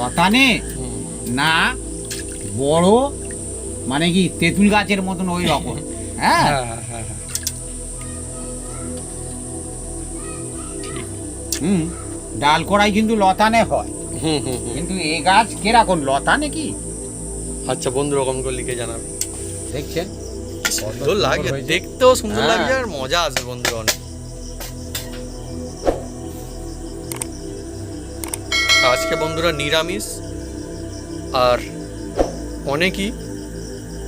লতানে না বড় মানে কি তেঁতুল গাছের মতন ওই রকম। হ্যাঁ? হ্যাঁ হ্যাঁ হ্যাঁ। হুম ডাল কড়াই কিন্তু লতানে হয়। কিন্তু এ গাছ কীরকম লতানে কি আচ্ছা বন্ধু রকম করে লিখে জানাবে। দেখছেন? সুন্দর লাগে দেখতেও সুন্দর। লাগছে আর মজা আসবে বন্ধু অনেক। আজকে বন্ধুরা নিরামিষ আর অনেকই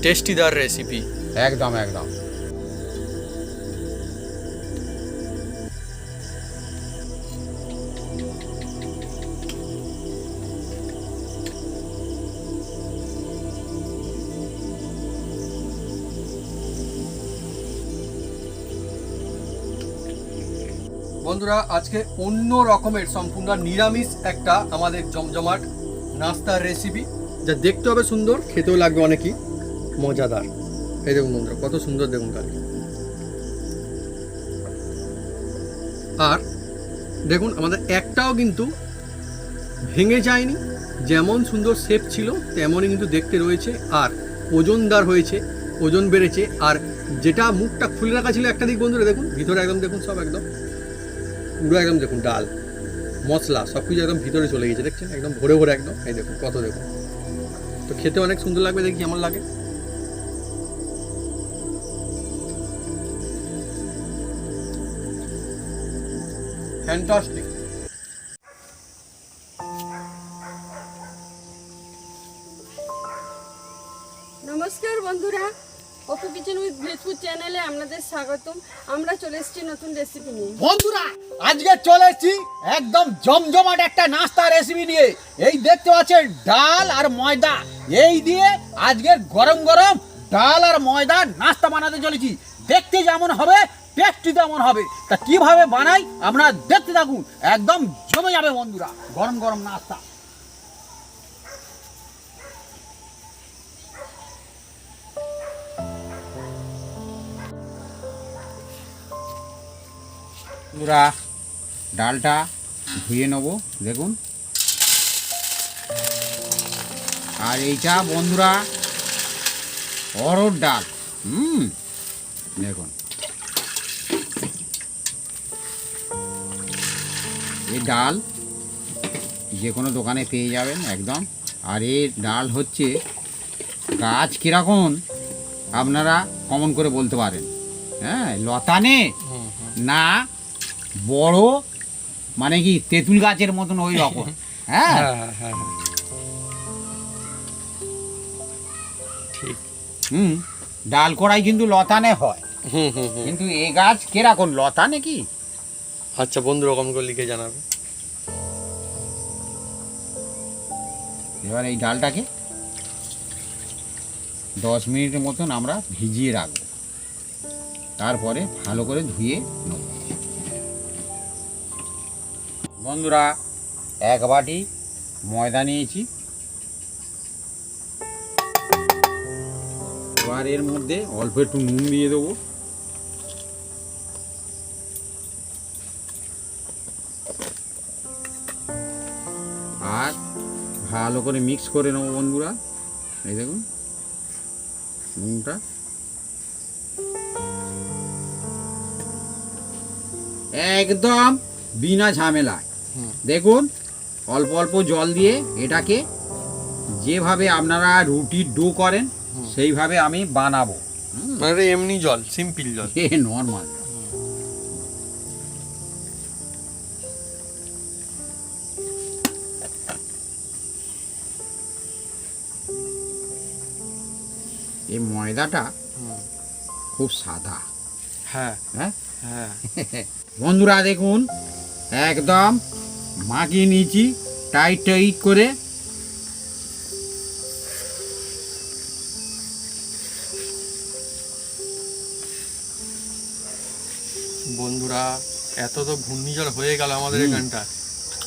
টেস্টিদার রেসিপি একদম একদম। বন্ধুরা, আজকে অন্য রকমের সম্পূর্ণ নিরামিষ একটা আমাদের জমজমাট নাস্তার রেসিপি যা দেখতে হবে সুন্দর, খেতেও লাগবে অনেকই। মজাদার। এই দেখুন বন্ধুরা, কত সুন্দর দেখুন কালকে আর দেখুন, আমাদের একটাও কিন্তু ভেঙে যায়নি। যেমন সুন্দর শেপ ছিল, তেমনই কিন্তু দেখতে রয়েছে। আর ওজনদার হয়েছে, ওজন বেড়েছে। আর যেটা মুখটা খুলে রাখা ছিল একটা দিক বন্ধুরা, দেখুন, ভিতরে একদম দেখুন সব একদম। পুরো একদম দেখুন ডাল, মশলা সব কিছু একদম ভিতরে চলে গেছে দেখছেন? একদম ভরে ভরে একদম, এই দেখুন, কত দেখুন। তো খেতে অনেক সুন্দর লাগবে, দেখি কেমন লাগে। নমস্কার বন্ধুরা। অপু কিচেন উইথ ভিলেজপুর চ্যানেলে আপনাদের স্বাগতম। আমরা চলে এসেছি নতুন রেসিপি নিয়ে। বন্ধুরা, আজকে চলে এসেছি একদম জমজমাট একটা নাস্তা রেসিপি নিয়ে। এই দেখতে পাচ্ছেন, ডাল আর ময়দা। এই দিয়ে আজকের গরম গরম ডাল আর ময়দা নাস্তা বানাতে চলেছি। দেখতে যেমন হবে টেস্টি তেমন হবে। তা কীভাবে বানাই, আপনারা দেখতে থাকুন। একদম জমে যাবে বন্ধুরা, গরম গরম নাস্তা। বন্ধুরা ডালটা ধুয়ে নেব দেখুন। আর এইটা বন্ধুরা অরড় ডাল হুম দেখুন। এই ডাল যে কোনো দোকানে পেয়ে যাবেন একদম। আর এই ডাল হচ্ছে গাছ কীরকম আপনারা কমন করে বলতে পারেন। হ্যাঁ লতানে না বড় মানে কি তেঁতুল গাছের মতন ওই রকম। হ্যাঁ? হ্যাঁ হ্যাঁ। ঠিক। হুম ডাল কড়াই কিন্তু লতানে হয়। কিন্তু এ গাছ কীরকম? লতানে কি আচ্ছা বন্ধু রকম করে লিখে জানাবে। এবার এই ডালটাকে দশ মিনিটের মতন আমরা ভিজিয়ে রাখব। তারপরে ভালো করে ধুয়ে নেব। বন্ধুরা, এক বাটি ময়দা নিয়েছি। এবার এর মধ্যে অল্প একটু নুন দিয়ে দেবো। আর ভালো করে মিক্স করে নেব বন্ধুরা। এই দেখুন, নুনটা। একদম বিনা ঝামেলায়। দেখুন অল্প অল্প জল দিয়ে এটাকে যেভাবে আপনারা রুটির ডো করেন সেইভাবে আমি বানাবো। মানে এমনি জল সিম্পল জল। এ নর্মাল। এই ময়দাটা খুব সাদা। হ্যাঁ। হ্যাঁ? হ্যাঁ। বন্ধুরা দেখুন একদম মাখিয়ে নিয়েছি টাইট টাইট করে। বন্ধুরা এত তো ঘূর্ণিঝড় হয়ে গেল আমাদের এখানটা।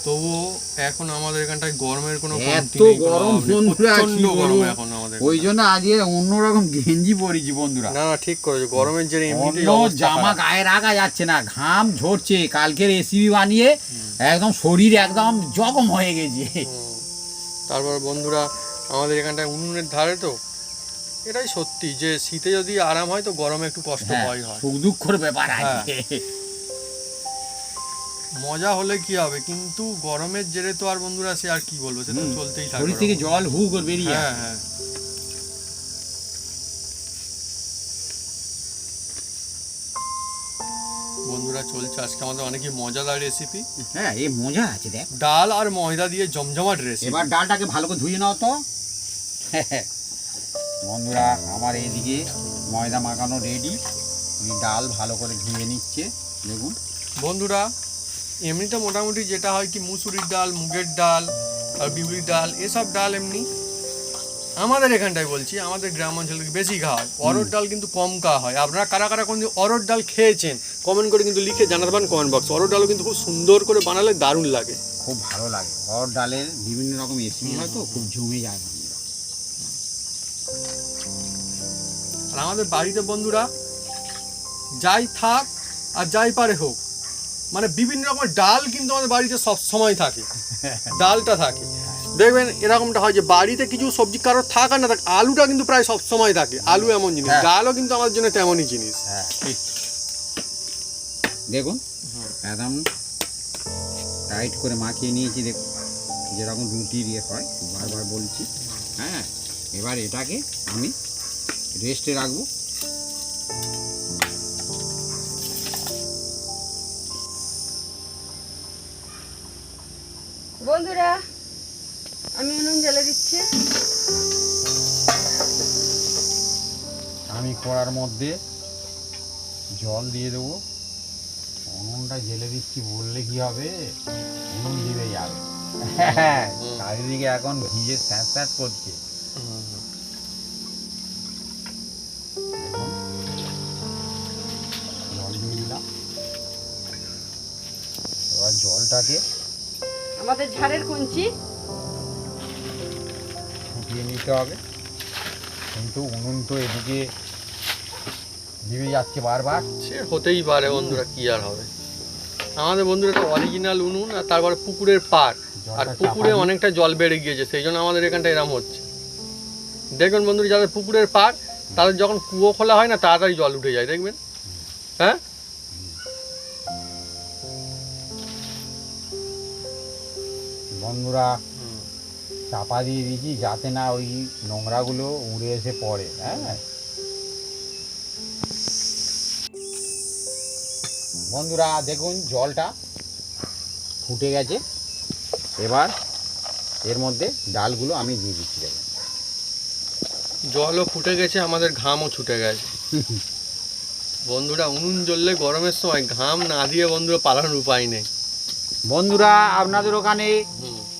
তবুও এখন আমাদের এখানটায় গরমের কোনো এত গরম বন্ধুরা, গরম এখন আমাদের ওই জন্য আজকে অন্যরকম গেঞ্জি পরেছি বন্ধুরা। না না ঠিক করেছ। গরমের এমনিতেই জামা গায়ে রাখা যাচ্ছে না ঘাম ঝরছে। কালকের রেসিপি বানিয়ে একদম শরীর একদম জখম হয়ে গেছে। তারপর বন্ধুরা আমাদের এখানটায় উনুনের ধারে তো এটাই সত্যি যে শীতে যদি আরাম হয় তো গরমে একটু কষ্ট হ্যাঁ, হয়। সুখ দুঃখর ব্যাপার হ্যাঁ। আছে মজা হলে কি হবে? কিন্তু গরমের জেরে তো আর বন্ধুরা সে আর কি বলব সে তো চলতেই শরীর থেকে জল হু করে বেরিয়ে হ্যাঁ হ্যাঁ। চলছে। আজকে আমাদের অনেকই মজাদার রেসিপি হ্যাঁ এই মজা আছে দেখ। ডাল আর ময়দা দিয়ে জমজমাট রেসিপি এবার ডালটাকে ভালো করে ধুয়ে নাও তো। বন্ধুরা আমার এইদিকে ময়দা মাখানো রেডি ডাল ভালো করে ধুয়ে নিচ্ছে দেখুন। বন্ধুরা এমনিতে মোটামুটি যেটা হয় কি মুসুরির ডাল মুগের ডাল আর বিউলির ডাল এসব ডাল এমনি। আমাদের এখানটায় বলছি আমাদের গ্রাম অঞ্চলে বেশি খাওয়া হয়। অরড় ডাল কিন্তু কম খাওয়া হয়। আপনারা কারা কারা কোন অরড় ডাল খেয়েছেন কমেন্ট করে কিন্তু লিখে জানাতে পারেন কমেন্ট বক্স অরড় ডালও কিন্তু খুব সুন্দর করে বানালে দারুণ লাগে। খুব ভালো লাগে। অর ডালের বিভিন্ন রকম রেসিপি হয় তো খুব জমে যায় আর আমাদের বাড়িতে বন্ধুরা যাই থাক আর যাই পারে হোক মানে বিভিন্ন রকমের ডাল কিন্তু আমাদের বাড়িতে সব সময় থাকে। ডালটা থাকে। দেখবেন এরকমটা হয় যে বাড়িতে কিছু সবজি কারোর থাক না থাকে আলুটা কিন্তু প্রায় সব সময় থাকে। আলু এমন জিনিস হ্যাঁ। ডালও কিন্তু আমাদের জন্য তেমনই জিনিস। হ্যাঁ। ঠিক দেখুন একদম টাইট করে মাখিয়ে নিয়েছি দেখুন যেরকম রুটির ইয়ে হয় বারবার বলছি। হ্যাঁ এবার এটাকে আমি রেস্টে রাখব। বন্ধুরা আমি উনুন জ্বালে দিচ্ছি। আমি কড়ার মধ্যে জল দিয়ে দেবো। উনুনটা জেলে দিচ্ছি বললে কি হবে? উনুন দিবে যাবে। চারিদিকে এখন ভিজে স্যাঁত স্যাঁত করছে। দেখুন। জল দিয়ে দিলাম। এবার জলটাকে আমাদের ঝাড়ের কঞ্চি ফুটিয়ে নিতে হবে। কিন্তু উনুন তো এদিকে নিভে যাচ্ছে বারবার। সে হতেই পারে বন্ধুরা কি আর হবে? আমাদের বন্ধুরা তো অরিজিনাল উনুন আর তারপরে পুকুরের পার আর পুকুরে অনেকটা জল বেড়ে গিয়েছে সেই জন্য আমাদের এখানটা এরম হচ্ছে। দেখবেন বন্ধুরা যাদের পুকুরের পার তাদের যখন কুয়ো খোলা হয় না তাড়াতাড়ি জল উঠে যায় দেখবেন? হ্যাঁ? বন্ধুরা চাপা দিয়ে দিয়েছি যাতে না ওই নোংরাগুলো উড়ে এসে পড়ে হ্যাঁ? বন্ধুরা দেখুন জলটা ফুটে গেছে। এবার এর মধ্যে ডালগুলো আমি দিয়ে দিচ্ছি দেখুন। জলও ফুটে গেছে আমাদের ঘামও ছুটে গেছে। বন্ধুরা উনুন জ্বললে গরমের সময় ঘাম না দিয়ে বন্ধুরা পালানোর উপায় নেই। বন্ধুরা আপনাদের ওখানে।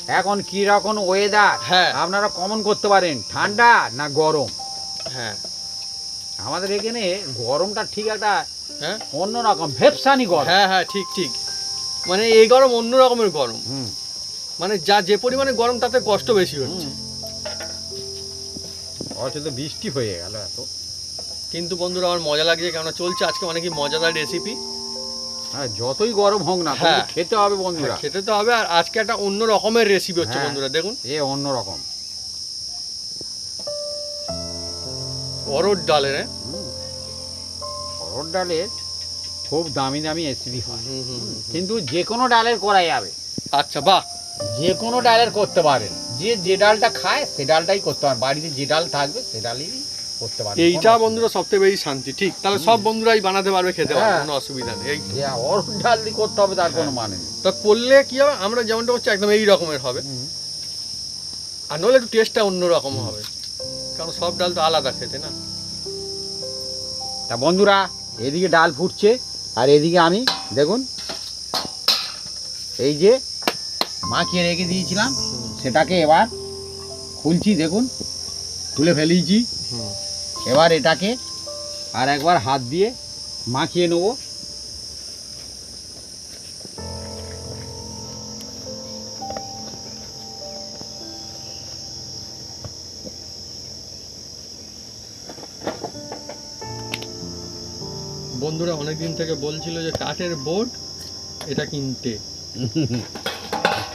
এখন কি রকম ওয়েদার হ্যাঁ। আপনারা কমন করতে পারেন ঠান্ডা না গরম? হ্যাঁ। আমাদের এখানে গরমটা ঠিক একটা হ্যাঁ? অন্যরকম ভেপসানি গরম। হ্যাঁ হ্যাঁ ঠিক ঠিক। মানে এই গরম অন্য রকমের গরম। মানে যা যে পরিমাণে গরম তাতে কষ্ট বেশি হচ্ছে। অথচ বৃষ্টি হয়ে গেল এত। কিন্তু বন্ধুরা আমার মজা লাগছে কেননা চলছে আজকে অনেকই মজাদার রেসিপি হ্যাঁ যতই গরম হোক না হ্যাঁ। খেতে হবে বন্ধুরা খেতে তো হবে আর আজকে একটা অন্য রকমের রেসিপি হচ্ছে হ্যাঁ। বন্ধুরা দেখুন এ অন্য রকম অরড় ডালের হ্যাঁ? অরহর ডালের খুব দামি দামি রেসিপি হয়। কিন্তু যে কোনো ডালের করা যাবে আচ্ছা বাহ যে কোনো ডালের করতে পারেন যে যে ডালটা খায় সে ডালটাই করতে পারেন বাড়িতে যে ডাল থাকবে সে ডালই করতে পারেন এইটা বন্ধুরা সবথেকে বেশি শান্তি ঠিক? তাহলে সব বন্ধুরাই বানাতে পারবে খেতে পারবে হ্যাঁ। কোনো অসুবিধা নেই। এই করতে হবে তার কোনো মানে নেই। তা করলে কি হবে? আমরা যেমনটা হচ্ছে একদম এই রকমের হবে। আর নইলে একটু টেস্টটা অন্য রকম হবে। কারণ সব ডাল তো আলাদা খেতে না? তা বন্ধুরা এদিকে ডাল ফুটছে আর এদিকে আমি দেখুন এই যে মাখিয়ে রেখে দিয়েছিলাম সেটাকে এবার খুলছি দেখুন খুলে ফেলিয়েছি। এবার এটাকে আর একবার হাত দিয়ে মাখিয়ে নেব। বন্ধুরা অনেকদিন থেকে বলছিল যে কাঠের বোর্ড এটা কিনতে।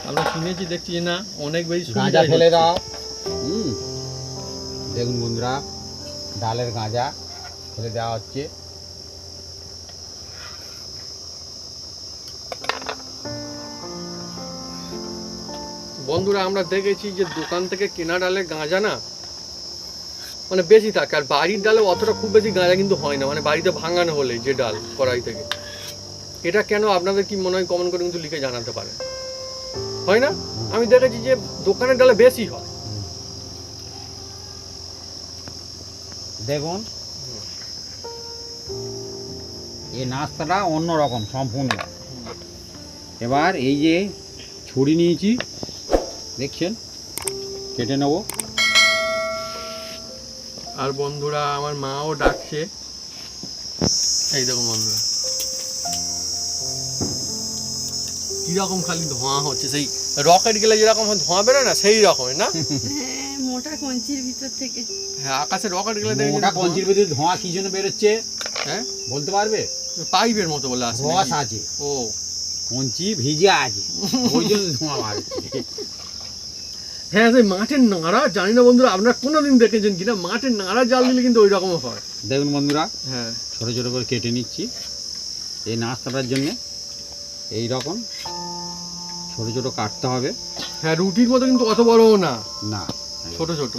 আমরা কিনেছি দেখছি না অনেক বেশি গাঁজা সুবিধা ফেলে দাও। হুম। দেখুন বন্ধুরা ডালের গাঁজা ফেলে দেওয়া হচ্ছে। বন্ধুরা, আমরা দেখেছি যে দোকান থেকে কেনা ডালে গাঁজা না মানে বেশি থাকে। আর বাড়ির ডালে অতটা খুব বেশি গাঁজা কিন্তু হয় না মানে বাড়িতে ভাঙানো হলে যে ডাল কড়াই থেকে। এটা কেন আপনাদের কি মনে হয় কমন করে কিন্তু লিখে জানাতে পারেন। হয় না? আমি দেখেছি যে দোকানের ডালে বেশি হয়। দেখুন। এই নাস্তাটা অন্যরকম সম্পূর্ণ। এবার এই যে ছুরি নিয়েছি দেখছেন? কেটে নেব। আর বন্ধুরা আমার মাও ডাকছে। এই দেখো বন্ধুরা। কীরকম খালি ধোঁয়া হচ্ছে সেই রকেট গেলে যেরকম ধোঁয়া বেরোয় না সেই রকমের না? মোটা কঞ্চির ভিতর থেকে। হ্যাঁ আকাশে রকেট গেলে দেখেছি ওটা কঞ্চির ভিতরে ধোঁয়া কি জন্য বেরোচ্ছে? হ্যাঁ? বলতে পারবে? পাইপের মতো বলে আসে রস আছে ও। কঞ্চি ভিজে আছে। ওই জন্য ধোঁয়া মারছে হ্যাঁ সেই মাঠের নাড়া জানি না বন্ধুরা আপনারা কোনোদিন দেখেছেন কিনা? মাঠের নাড়া জাল দিলে কিন্তু ওই রকম হয়। দেখুন বন্ধুরা হ্যাঁ। ছোট ছোট করে কেটে নিচ্ছি। এই নাস্তাটার জন্য এই রকম ছোট ছোট কাটতে হবে। হ্যাঁ রুটির মতো কিন্তু অত বড়ও না। না। ছোট ছোট।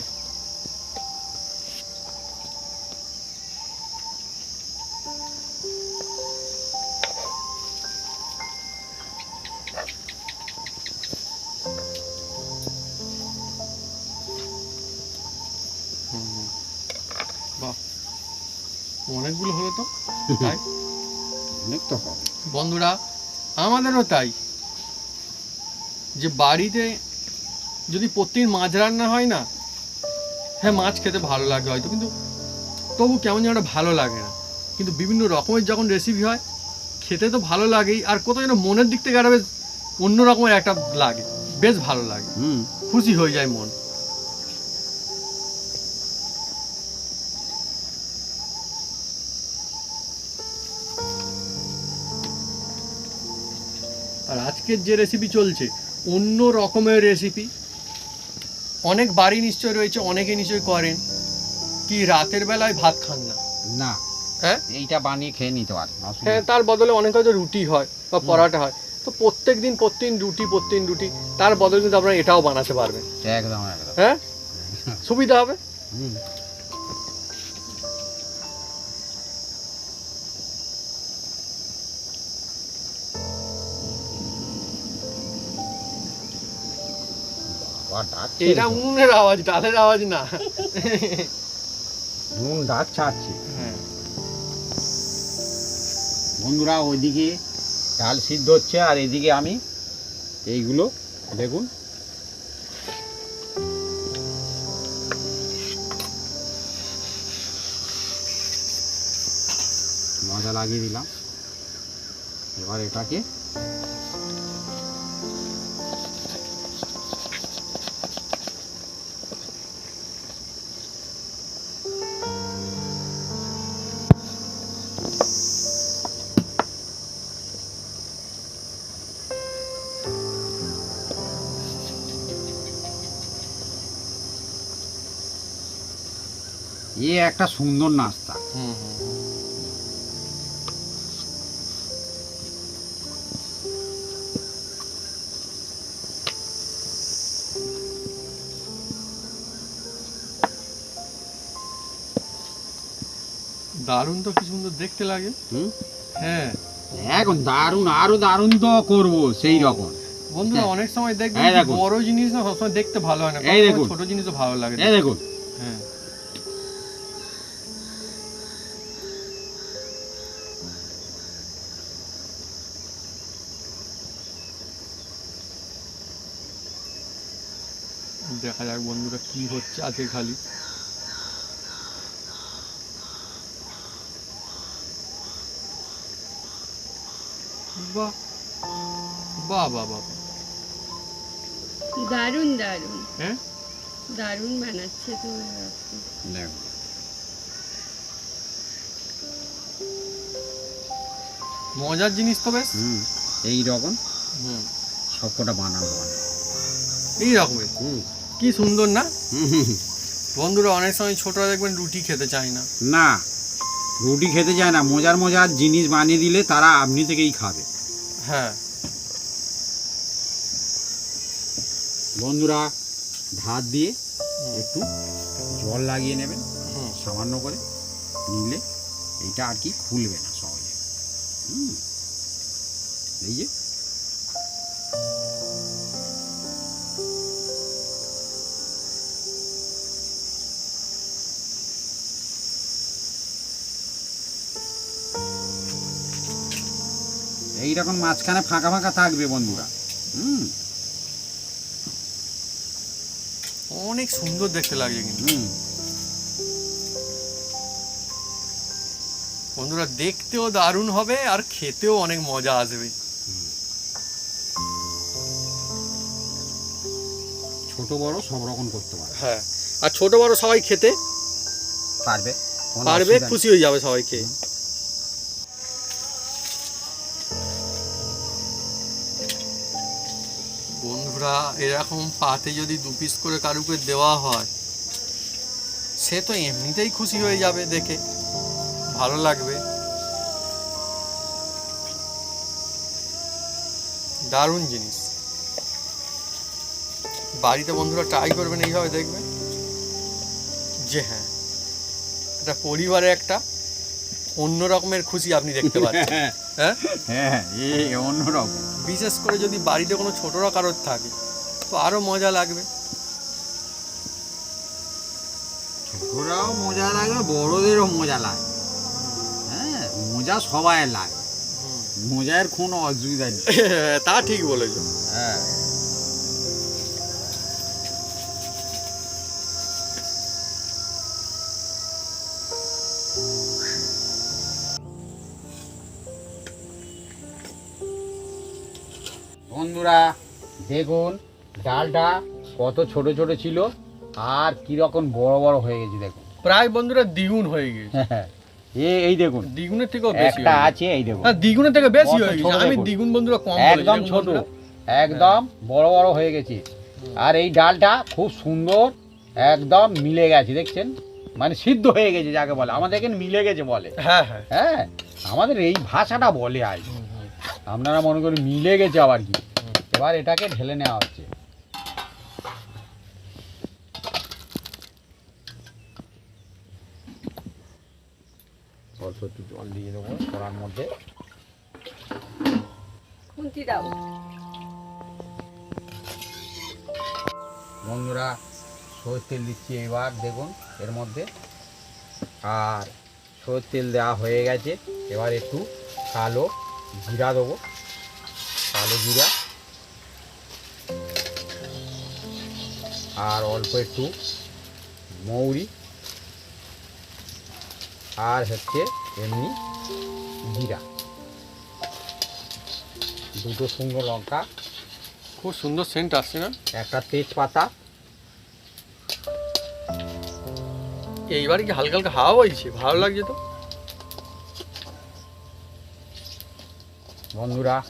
অনেকগুলো হলো তো? তাই? অনেক তো বন্ধুরা আমাদেরও তাই। যে বাড়িতে যদি প্রতিদিন মাছ রান্না হয় না হ্যাঁ মাছ খেতে ভালো লাগে হয়তো কিন্তু তবু কেমন যেন ভালো লাগে না। কিন্তু বিভিন্ন রকমের যখন রেসিপি হয় খেতে তো ভালো লাগেই আর কোথাও যেন মনের দিক থেকে একটা বেশ অন্য রকমের একটা লাগে বেশ ভালো লাগে। হুম। খুশি হয়ে যায় মন। আর আজকের যে রেসিপি চলছে অন্য রকমের রেসিপি অনেক বাড়ি নিশ্চয় রয়েছে অনেকে নিশ্চয় করেন। কি রাতের বেলায় ভাত খান না? না। হ্যাঁ? এইটা বানিয়ে খেয়ে নিতে পারে হ্যাঁ তার বদলে অনেক হয়তো রুটি হয় বা পরাটা হয়। তো প্রত্যেক দিন প্রত্যেকদিন রুটি প্রত্যেকদিন রুটি তার বদলে কিন্তু আপনারা এটাও বানাতে পারবেন। একদম একদম। হ্যাঁ? সুবিধা হবে? হুম। বাবা, ডাকছে এটা। উনুনের আওয়াজ ডালের আওয়াজ না। নুন ডাক ছাড়ছে হ্যাঁ। বন্ধুরা ওইদিকে ডাল সিদ্ধ হচ্ছে আর এদিকে আমি এইগুলো দেখুন মজা লাগিয়ে দিলাম। এবার এটাকে এ একটা সুন্দর নাস্তা। দারুণ তো কি সুন্দর দেখতে লাগে। হ্যাঁ। এখন দারুণ আরও দারুণ তো করব সেই রকম। বন্ধুরা হ্যাঁ। অনেক সময় দেখবেন বড় জিনিস না সবসময় দেখতে ভালো হয় না। ছোট জিনিসও ভালো লাগে এই দেখুন। হ্যাঁ। কি হচ্ছে আছে খালি? বাহ বাহ বাহ বাহ। দারুণ দারুণ। হ্যাঁ? দারুণ বানাচ্ছে তো দেখুন মজার জিনিস তো বেশ হুম এই রকম হুম। সবকটা বানানো মানে এই রকমের। হুম। কি সুন্দর না। বন্ধুরা অনেক সময় ছোটরা দেখবেন রুটি খেতে চায় না। না রুটি খেতে চায় না। মজার মজার জিনিস বানিয়ে দিলে তারা আপনি থেকেই খাবে। হ্যাঁ। বন্ধুরা ভাত দিয়ে একটু জল লাগিয়ে নেবেন। সামান্য করে নিলে এইটা আর কি খুলবে না সহজে। হুম। এই যে এইরকম মাঝখানে ফাঁকা ফাঁকা থাকবে বন্ধুরা। হুম। অনেক সুন্দর দেখতে লাগছে কিন্তু। বন্ধুরা দেখতেও দারুণ হবে আর খেতেও অনেক মজা আসবে। ছোট বড় সব রকম করতে পারবে হ্যাঁ। আর ছোট বড় সবাই খেতে পারবে। পারবে খুশি হয়ে যাবে সবাই খেয়ে। এরকম পাতে যদি দু পিস করে কারুকে দেওয়া হয় সে তো এমনিতেই খুশি হয়ে যাবে দেখে। ভালো লাগবে। দারুণ জিনিস। বাড়িতে বন্ধুরা ট্রাই করবেন এইভাবে দেখবেন। যে হ্যাঁ একটা পরিবারে একটা অন্য রকমের খুশি আপনি দেখতে পাচ্ছেন। হ্যাঁ? হ্যাঁ এ অন্যরকম বিশেষ করে যদি বাড়িতে কোনো ছোটরা কারোর থাকে তো আরও মজা লাগবে। ছোটরাও মজা লাগে বড়দেরও মজা লাগে। হ্যাঁ মজা সবাই লাগে। মজার কোনো অসুবিধা নেই। তা ঠিক বলেছ। হ্যাঁ। বন্ধুরা দেখুন ডালটা কত ছোট ছোট ছিল আর কীরকম বড় বড় হয়ে গেছে দেখুন। প্রায় বন্ধুরা দ্বিগুণ হয়ে গেছে। এ এই দেখুন। দ্বিগুণের থেকেও বেশি একটা আছে এই দেখুন। হ্যাঁ দ্বিগুণের থেকে বেশি হয়ে গেছে। আমি। দ্বিগুণ বন্ধুরা কম একদম ছোট একদম বড় বড় হয়ে গেছে। আর এই ডালটা খুব সুন্দর একদম মিলে গেছে দেখছেন? মানে সিদ্ধ হয়ে গেছে যাকে বলে। আমাদের এখানে মিলে গেছে বলে। হ্যাঁ হ্যাঁ। হ্যাঁ আমাদের এই ভাষাটা বলে আজ। আপনারা মনে করেন মিলে গেছে আবার কি। এবার এটাকে ঢেলে নেওয়া হচ্ছে। অল্প একটু জল দিয়ে দেবো কড়ার মধ্যে। খুন্তি দাও বন্ধুরা সরষের তেল দিচ্ছি এবার দেখুন এর মধ্যে। আর সরষের তেল দেওয়া হয়ে গেছে। এবার একটু কালো জিরা দেবো। কালো জিরা। আর অল্প একটু মৌরি। আর হচ্ছে এমনি জিরা। দুটো শুকনো লঙ্কা। খুব সুন্দর সেন্ট আসছে না? একটা তেজপাতা। এইবারে কি হালকা হালকা হাওয়া বইছে? ভালো লাগছে তো। বন্ধুরা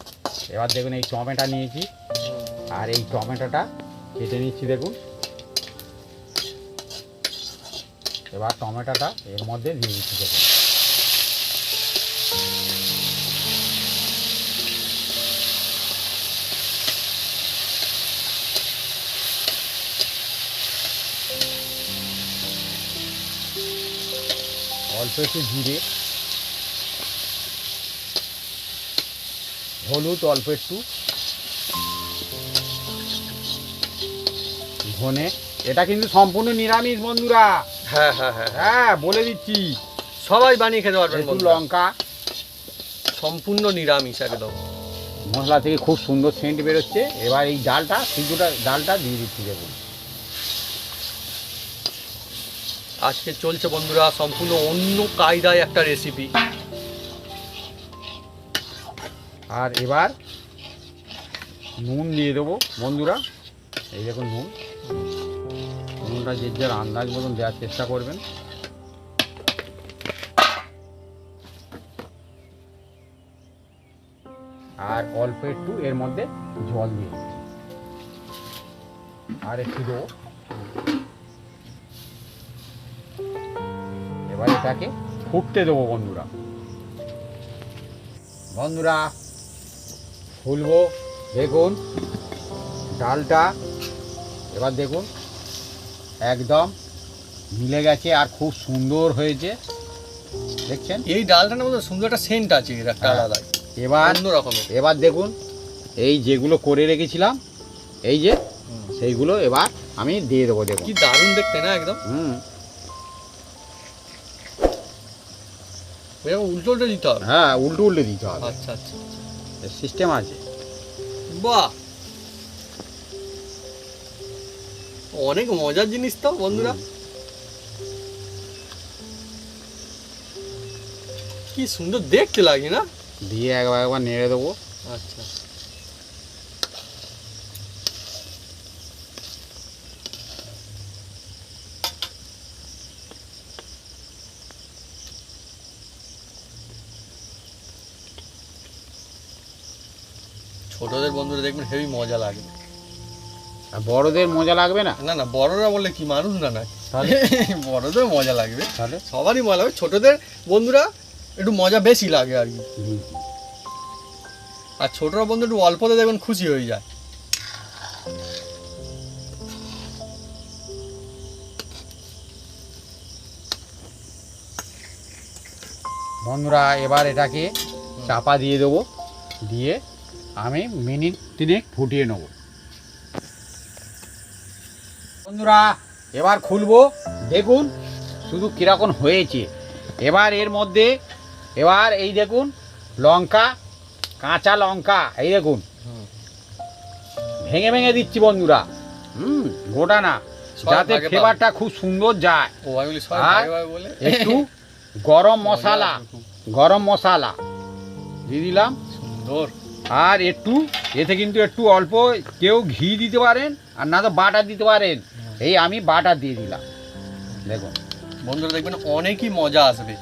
এবার দেখুন এই টমেটো নিয়েছি। আর এই টমেটোটা কেটে নিচ্ছি দেখুন। এবার টমেটোটা এর মধ্যে দিয়ে দিচ্ছি দেখুন। অল্প একটু জিরে, হলুদ অল্প একটু, ধনে, এটা কিন্তু সম্পূর্ণ নিরামিষ বন্ধুরা। হ্যাঁ হ্যাঁ হ্যাঁ হ্যাঁ। বলে দিচ্ছি। সবাই বানিয়ে খেতে পারবেন একটু লঙ্কা। সম্পূর্ণ নিরামিষ একদম। মশলা থেকে খুব সুন্দর সেন্ট বেরোচ্ছে। এবার এই ডালটা সিদ্ধটা ডালটা দিয়ে দিচ্ছি দেখুন। আজকে চলছে বন্ধুরা সম্পূর্ণ অন্য কায়দায় একটা রেসিপি আর এবার নুন দিয়ে দেবো বন্ধুরা। এই দেখুন নুন। নুনটা যে যার আন্দাজ মতন দেওয়ার চেষ্টা করবেন। আর অল্প একটু এর মধ্যে জল দিয়ে আর একটু দেবো। এবার এটাকে ফুটতে দেবো বন্ধুরা। বন্ধুরা, ফুলবো, দেখুন, ডালটা, এবার দেখুন। একদম মিলে গেছে আর খুব সুন্দর হয়েছে। দেখছেন? এই ডালটার মধ্যে সুন্দর একটা সেন্ট আছে এর একটা হ্যাঁ। আলাদা। এবার অন্য রকমের। এবার দেখুন এই যেগুলো করে রেখেছিলাম এই যে সেইগুলো এবার আমি দিয়ে দেবো দেখুন। কি দারুণ দেখতে না একদম? হুম। উল্টো উল্টো দিতে হবে? হ্যাঁ উল্টো উল্টে দিতে হবে। আচ্ছা আচ্ছা সিস্টেম আছে। বাহ! অনেক মজার জিনিস তো বন্ধুরা। কি সুন্দর দেখতে লাগে না? দিয়ে একবার একবার নেড়ে দেবো। আচ্ছা। ছোটদের বন্ধুরা দেখবেন হেভি মজা লাগে। বড়দের মজা লাগবে না? না না বড়রা বললে কি মানুষ না না তাহলে? বড়দের মজা লাগবে। তাহলে? সবারই মজা লাগবে। ছোটদের বন্ধুরা একটু মজা বেশি লাগে আর কি। আর ছোটরা বন্ধু একটু অল্পতে দেখবেন খুশি হয়ে যায়। বন্ধুরা এবার এটাকে চাপা দিয়ে দেবো। দিয়ে আমি মিনিট তিনেক ফুটিয়ে নেব। বন্ধুরা এবার খুলবো। দেখুন শুধু কীরকম হয়েছে। এবার এর মধ্যে এবার এই দেখুন লঙ্কা কাঁচা লঙ্কা এই দেখুন। ভেঙে ভেঙে দিচ্ছি বন্ধুরা। হুম গোটা না। যাতে ফ্লেভারটা খুব সুন্দর যায়। আর একটু গরম মশলা গরম মশলা দিয়ে দিলাম। সুন্দর। আর একটু এতে কিন্তু একটু অল্প কেউ ঘি দিতে পারেন আর না তো বাটার দিতে পারেন। এই আমি বাটার দিয়ে দিলাম। দেখুন। বন্ধুরা দেখবেন অনেকই মজা আসবে।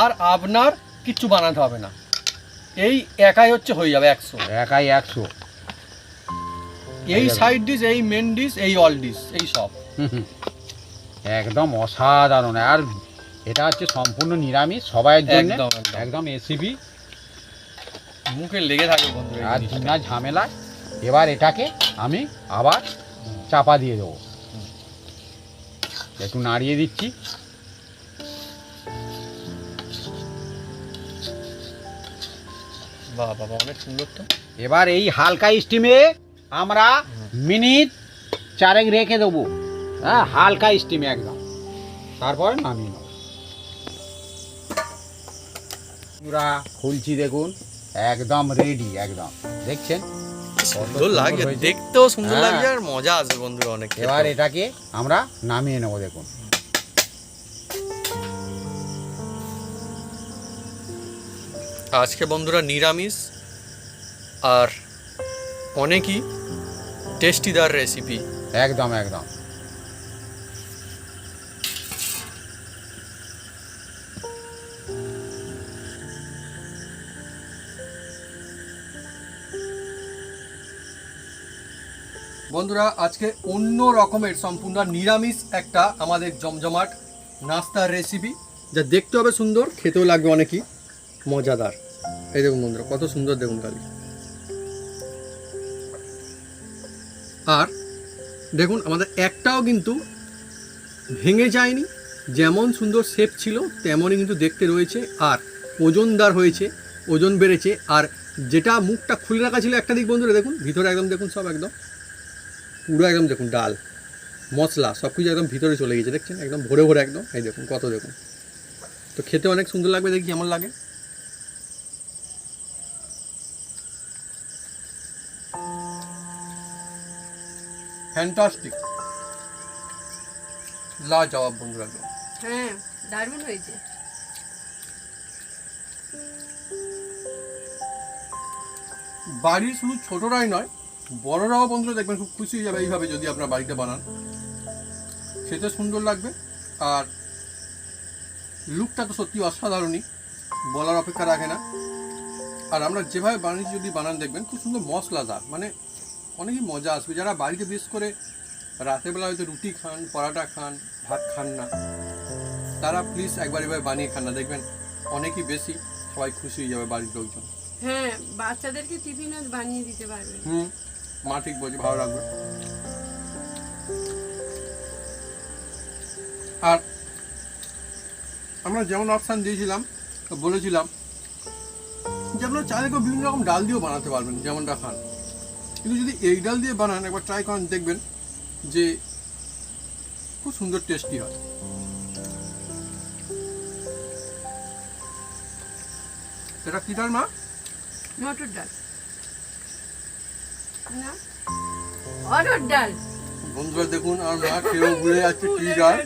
আর আপনার কিচ্ছু বানাতে হবে না। এই একাই হচ্ছে হয়ে যাবে একশো। একাই একশো। এই সাইড ডিশ এই মেন ডিশ এই অল ডিশ এই সব। একদম অসাধারণ। আর এটা হচ্ছে সম্পূর্ণ নিরামিষ সবাইয়ের জন্য। একদম, একদম। এসিবি মুখে লেগে থাকে বন্ধুরা এই আর। বিনা ঝামেলায় এবার এটাকে আমি আবার চাপা দিয়ে দেবো। একটু নাড়িয়ে দিচ্ছি। বাহ বাবা অনেক সুন্দর তো। এবার এই হালকা স্টিমে আমরা মিনিট চারেক রেখে দেবো। হ্যাঁ হালকা স্টিমে একদম। তারপরে নামিয়ে নেব। পুরা খুলছি দেখুন একদম রেডি একদম। দেখছেন? সুন্দর লাগে দেখতেও সুন্দর হ্যাঁ। লাগছে আর মজা আসবে বন্ধুরা অনেক। এবার এটাকে আমরা নামিয়ে নেব দেখুন আজকে বন্ধুরা নিরামিষ আর অনেকই টেস্টিদার রেসিপি একদম একদম বন্ধুরা, আজকে অন্য রকমের সম্পূর্ণ নিরামিষ একটা আমাদের জমজমাট নাস্তার রেসিপি যা দেখতে হবে সুন্দর, খেতেও লাগবে অনেকই, মজাদার। এই দেখুন বন্ধুরা, কত সুন্দর দেখুন খালি আর দেখুন, আমাদের একটাও কিন্তু ভেঙে যায়নি, যেমন সুন্দর শেপ ছিল, তেমনই কিন্তু দেখতে রয়েছে, আর ওজনদার হয়েছে, ওজন বেড়েছে, আর যেটা মুখটা খুলে রাখা ছিল একটা দিক বন্ধুরা, দেখুন, ভিতরে একদম দেখুন সব একদম। পুরো একদম দেখুন ডাল মশলা সব কিছু একদম ভিতরে চলে গেছে দেখছেন? একদম ভরে ভরে একদম এই দেখুন কত দেখুন। তো খেতে অনেক সুন্দর লাগবে দেখি কেমন লাগে। ফ্যান্টাস্টিক লাজবাব বন্ধুরা একদম। হ্যাঁ দারুণ হয়েছে। বাড়ির শুধু ছোটরাই নয় বড়রাও বন্ধুরা দেখবেন খুব খুশি হয়ে যাবে এইভাবে যদি আপনার বাড়িতে বানান। খেতে সুন্দর লাগবে। আর লুকটা তো সত্যি অসাধারণই বলার অপেক্ষা রাখে না। আর আমরা যেভাবে বানিয়েছি যদি বানান দেখবেন খুব সুন্দর মশলাদার মানে অনেকই মজা আসবে। যারা বাড়িতে বেশ করে রাতের বেলা হয়তো রুটি খান পরাটা খান ভাত খান না তারা প্লিজ একবার এভাবে বানিয়ে খান না। দেখবেন অনেকই বেশি সবাই খুশি হয়ে যাবে বাড়ির লোকজন। হ্যাঁ বাচ্চাদেরকে টিফিনও বানিয়ে দিতে পারবে। হুম। মা ঠিক বলছি, ভালো লাগবে। আর আমরা যেমন অপশান দিয়েছিলাম, বলেছিলাম যে আপনারা চাইলে কেউ বিভিন্ন রকম ডাল দিয়েও বানাতে পারবেন, যেমনটা খান। কিন্তু যদি এই ডাল দিয়ে বানান, একবার ট্রাই করেন, দেখবেন যে খুব সুন্দর টেস্টি হয়। এটা কি ডাল মা? মটর ডাল। অরহর ডাল বন্ধুরা দেখুন আর মা খেয়েও ঘুরে যাচ্ছে কি ডাল?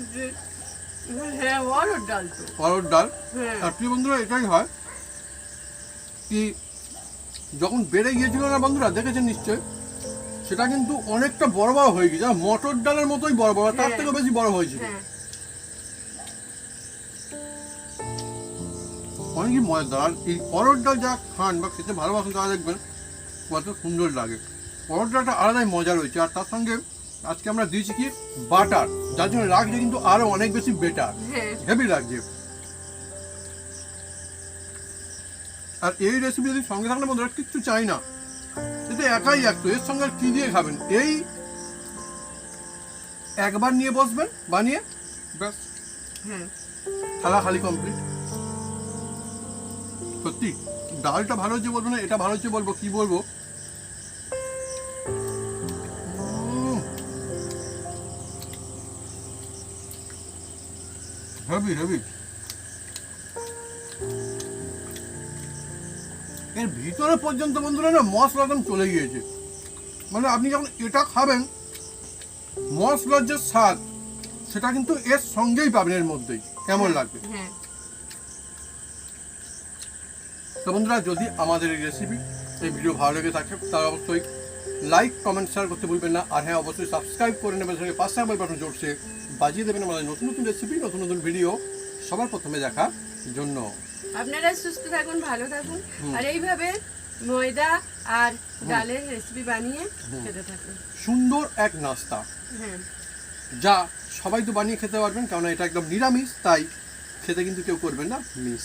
হ্যাঁ অরহর ডাল তো। অরহর ডাল হ্যাঁ। আর বন্ধুরা এটাই হয় কি যখন বেড়ে গিয়েছিল না বন্ধুরা দেখেছেন নিশ্চয়? সেটা কিন্তু অনেকটা বড় বড় হয়ে গেছে মটর ডালের মতোই বড় বড় তার থেকে বেশি বড় হয়েছিল। হ্যাঁ। অনেকই মজাদার। এই অরহর ডাল যা খান বা খেতে ভালোবাসেন তারা দেখবেন কত সুন্দর লাগে। ডালটা আলাদাই মজা রয়েছে। আর তার সঙ্গে আজকে আমরা দিয়েছি কি? বাটার। যার জন্য লাগছে কিন্তু আরও অনেক বেশি বেটার হ্যাঁ। হেভি লাগছে। আর এই রেসিপি যদি সঙ্গে থাকলে বন্ধুরা কিচ্ছু চাই না। এটা একাই একটু। এর সঙ্গে আর কি দিয়ে খাবেন? এই একবার নিয়ে বসবেন বানিয়ে? ব্যাস। হ্যাঁ। থালা খালি কমপ্লিট সত্যি ডালটা ভালো হচ্ছে বলব না এটা ভালো হচ্ছে বলব কি বলব? হেভি হেভি এর ভিতরে পর্যন্ত বন্ধুরা না মশলা একদম চলে গিয়েছে। মানে আপনি যখন এটা খাবেন মশলার যে স্বাদ সেটা কিন্তু এর সঙ্গেই পাবেন এর মধ্যেই। কেমন লাগবে? হ্যাঁ। তো বন্ধুরা যদি আমাদের এই রেসিপি এই ভিডিও ভালো লেগে থাকে তাহলে অবশ্যই লাইক কমেন্ট শেয়ার করতে ভুলবেন না। আর হ্যাঁ অবশ্যই সাবস্ক্রাইব করে নেবেন। সঙ্গে পাঁচটা বেল বাটন জোরছে বাজিয়ে দেবেন আমাদের নতুন নতুন রেসিপি নতুন নতুন ভিডিও সবার প্রথমে দেখার জন্য। আপনারা সুস্থ থাকুন ভালো থাকুন। আর এইভাবে ময়দা আর ডালের রেসিপি বানিয়ে খেতে থাকুন। সুন্দর এক নাস্তা। হ্যাঁ। যা সবাই তো বানিয়ে খেতে পারবেন কারণ এটা একদম নিরামিষ তাই খেতে কিন্তু কেউ করবেন না মিস।